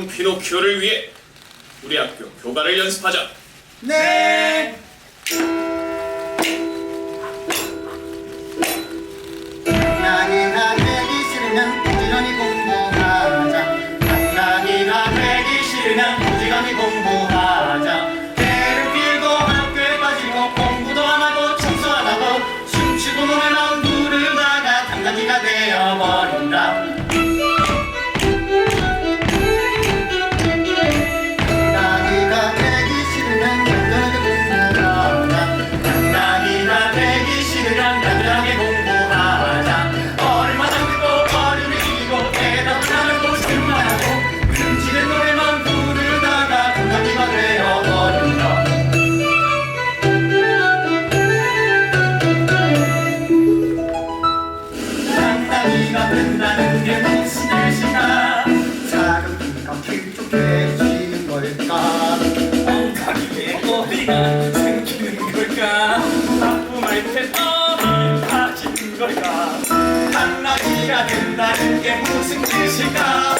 성 피노키오를 위해 우리 학교 교가를 연습하자. 네. 당나귀가 되기 싫으면 부지런히 공부하자. 당나귀가 되기 싫으면 부지런히 공부하자. 배를 빌고 학교에 빠지고 공부도 안 하고 청소 안 하고 춤추고 노래만 부르다가 당나귀가 되어버린다. 된다는 게 무슨 뜻일까 작은 키가 길쭉해지는 걸까? 엉덩이에 꼬리가 생기는 걸까? 아픔할 때 땀이 빠지는 걸까? 당나귀가 된다는 게 무슨 뜻일까?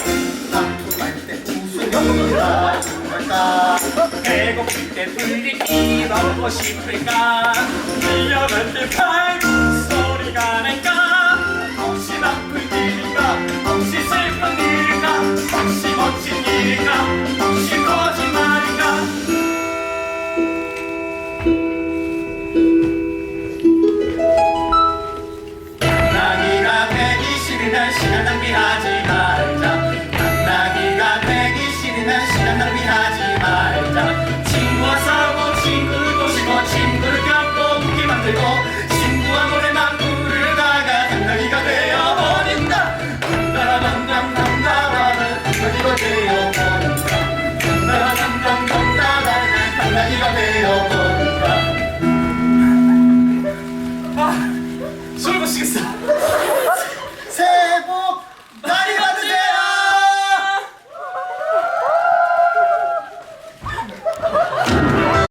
아프할 때 웃음이 나는 걸까? 배고플 때 불리기 넣고 싶을까? 밀려갈 때팔 싫으면 시간 낭비하지